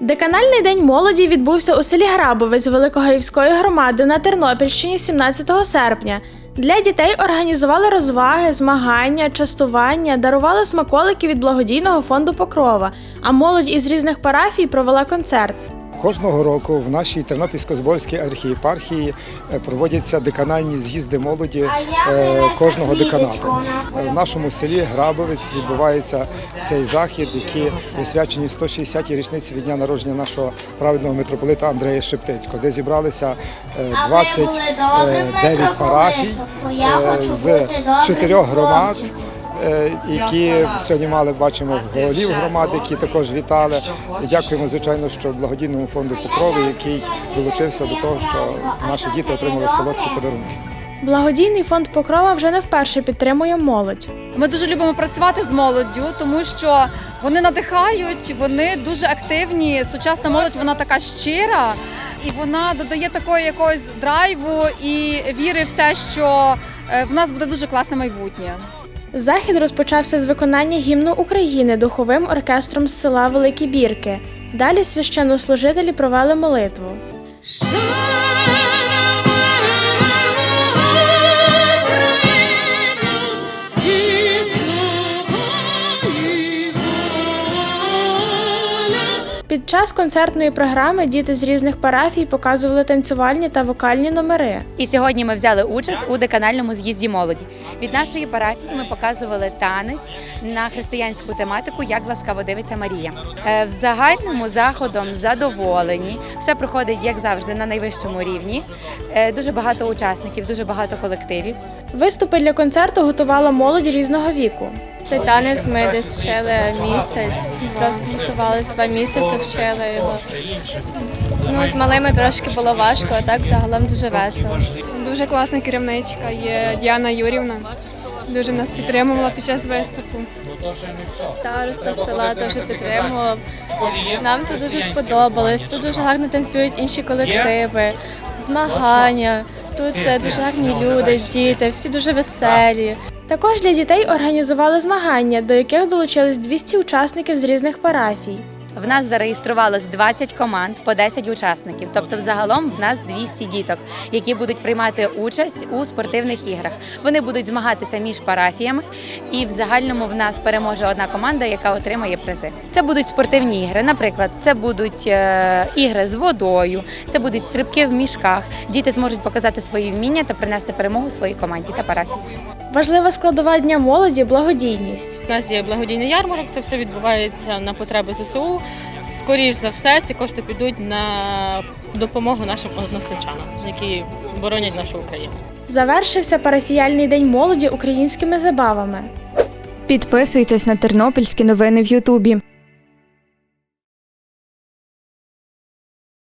Деканальний день молоді відбувся у селі Грабовець Великогаївської громади на Тернопільщині 17 серпня. Для дітей організували розваги, змагання, частування, дарували смаколики від благодійного фонду Покрова, а молодь із різних парафій провела концерт. Кожного року в нашій Тернопільсько-Зборській архієпархії е, проводяться деканальні з'їзди молоді е, кожного деканату. Е, В нашому селі Грабовець відбувається цей захід, який присвячений 160-й річниці від дня народження нашого праведного митрополита Андрея Шептицького, де зібралися е, 29 парафій з чотирьох громад. Е, Які сьогодні мали бачимо голів громади, які також вітали. Дякуємо, звичайно, що благодійному фонду Покрови, який долучився до того, що наші діти отримали солодкі подарунки. Благодійний фонд Покрова вже не вперше підтримує молодь. Ми дуже любимо працювати з молоддю, тому що вони надихають, вони дуже активні. Сучасна молодь вона така щира і вона додає такої якогось драйву і віри в те, що е, в нас буде дуже класне майбутнє. Захід розпочався з виконання гімну України духовим оркестром з села Великі Бірки. Далі священнослужителі провели молитву. Під час концертної програми діти з різних парафій показували танцювальні та вокальні номери. І сьогодні ми взяли участь у деканальному з'їзді молоді. Від нашої парафії ми показували танець на християнську тематику Як ласкаво дивиться Марія. Е, В загальному заходом задоволені. Все проходить як завжди на найвищому рівні. Е, Дуже багато учасників, дуже багато колективів. Виступи для концерту готувала молодь різного віку. Цей танець ми десь вчили місяць, просто готувалися два місяці, вчили його. Ну, з малими трошки було важко, а так загалом дуже весело. Дуже класна керівничка є Діана Юрівна. Дуже нас підтримувала під час виступу. Староста села теж підтримував. Нам це дуже сподобалось. Тут дуже гарно танцюють інші колективи, змагання. Тут е, дуже гарні люди, діти, всі дуже веселі. Також для дітей організували змагання, до яких долучились 200 учасників з різних парафій. В нас зареєструвалось 20 команд по 10 учасників. Тобто, взагалом в нас 200 діток, які будуть приймати участь у спортивних іграх. Вони будуть змагатися між парафіями, і в загальному в нас переможе одна команда, яка отримає призи. Це будуть спортивні ігри. Наприклад, це будуть е, ігри з водою, це будуть стрибки в мішках. Діти зможуть показати свої вміння та принести перемогу своїй команді та парафії. Важлива складова дня молоді благодійність. У нас є благодійний ярмарок, це все відбувається на потреби ЗСУ. Скоріш за все, ці кошти підуть на допомогу нашим односельчанам, які боронять нашу Україну. Завершився парафіяльний день молоді українськими забавами. Підписуйтесь на тернопільські новини в Ютубі.